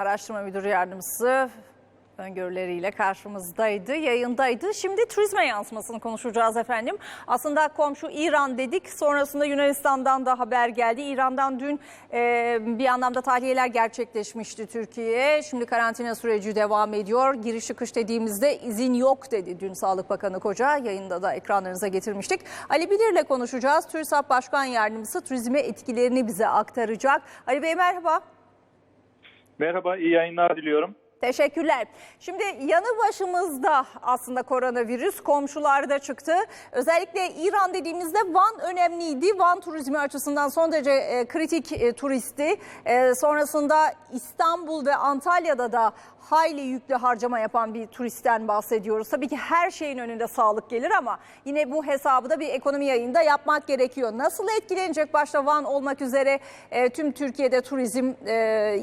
Araştırma Müdürü Yardımcısı öngörüleriyle karşımızdaydı, yayındaydı. Şimdi turizme yansımasını konuşacağız efendim. Aslında komşu İran dedik, sonrasında Yunanistan'dan da haber geldi. İran'dan dün e, bir anlamda tahliyeler gerçekleşmişti Türkiye'ye. Şimdi karantina süreci devam ediyor. Giriş çıkış dediğimizde izin yok dedi dün Sağlık Bakanı Koca. Yayında da ekranlarınıza getirmiştik. Ali Bilir'le konuşacağız. TÜRSAP Başkan Yardımcısı turizme etkilerini bize aktaracak. Ali Bey merhaba. Merhaba, iyi yayınlar diliyorum. Teşekkürler. Şimdi yanı başımızda aslında koronavirüs komşularda çıktı. Özellikle İran dediğimizde Van önemliydi. Van turizmi açısından son derece e, kritik e, turisti. E, sonrasında İstanbul ve Antalya'da da hayli yüklü harcama yapan bir turistten bahsediyoruz. Tabii ki her şeyin önünde sağlık gelir ama yine bu hesabı da bir ekonomi yayında yapmak gerekiyor. Nasıl etkilenecek başta Van olmak üzere e, tüm Türkiye'de turizm e,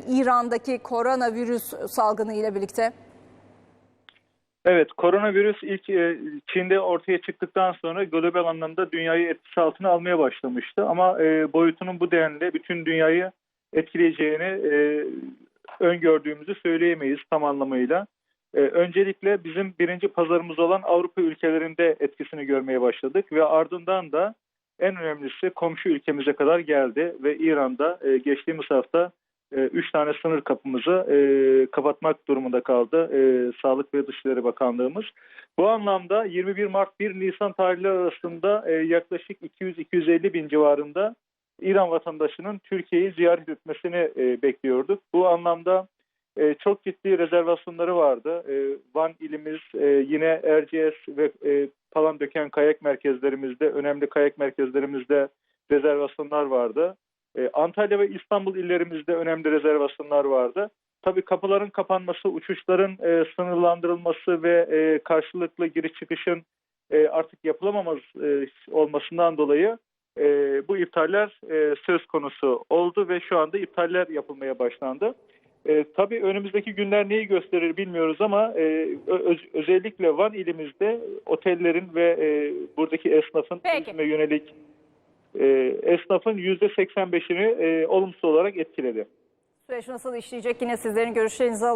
İran'daki koronavirüs salgını ile birlikte? Evet, koronavirüs ilk e, Çin'de ortaya çıktıktan sonra global anlamda dünyayı etkisi altına almaya başlamıştı. Ama e, boyutunun bu denli bütün dünyayı etkileyeceğini e, öngördüğümüzü söyleyemeyiz tam anlamıyla. E, öncelikle bizim birinci pazarımız olan Avrupa ülkelerinde etkisini görmeye başladık ve ardından da en önemlisi komşu ülkemize kadar geldi ve İran'da e, geçtiğimiz hafta e, üç tane sınır kapımızı e, kapatmak durumunda kaldı e, Sağlık ve Dışişleri Bakanlığımız. Bu anlamda 21 Mart 1 Nisan tarihleri arasında e, yaklaşık 200-250 bin civarında İran vatandaşının Türkiye'yi ziyaret etmesini e, bekliyorduk. Bu anlamda e, çok ciddi rezervasyonları vardı. E, Van ilimiz, e, yine Erciyes ve e, Palandöken kayak merkezlerimizde, önemli kayak merkezlerimizde rezervasyonlar vardı. E, Antalya ve İstanbul illerimizde önemli rezervasyonlar vardı. Tabii kapıların kapanması, uçuşların e, sınırlandırılması ve e, karşılıklı giriş çıkışın e, artık yapılamamaz e, olmasından dolayı e, bu iptaller e, söz konusu oldu ve şu anda iptaller yapılmaya başlandı. E, tabii önümüzdeki günler neyi gösterir bilmiyoruz ama e, öz- özellikle Van ilimizde otellerin ve e, buradaki esnafın turizme yönelik e, esnafın %85'ini e, olumsuz olarak etkiledi. Süreç nasıl işleyecek yine sizlerin görüşlerinizi alalım.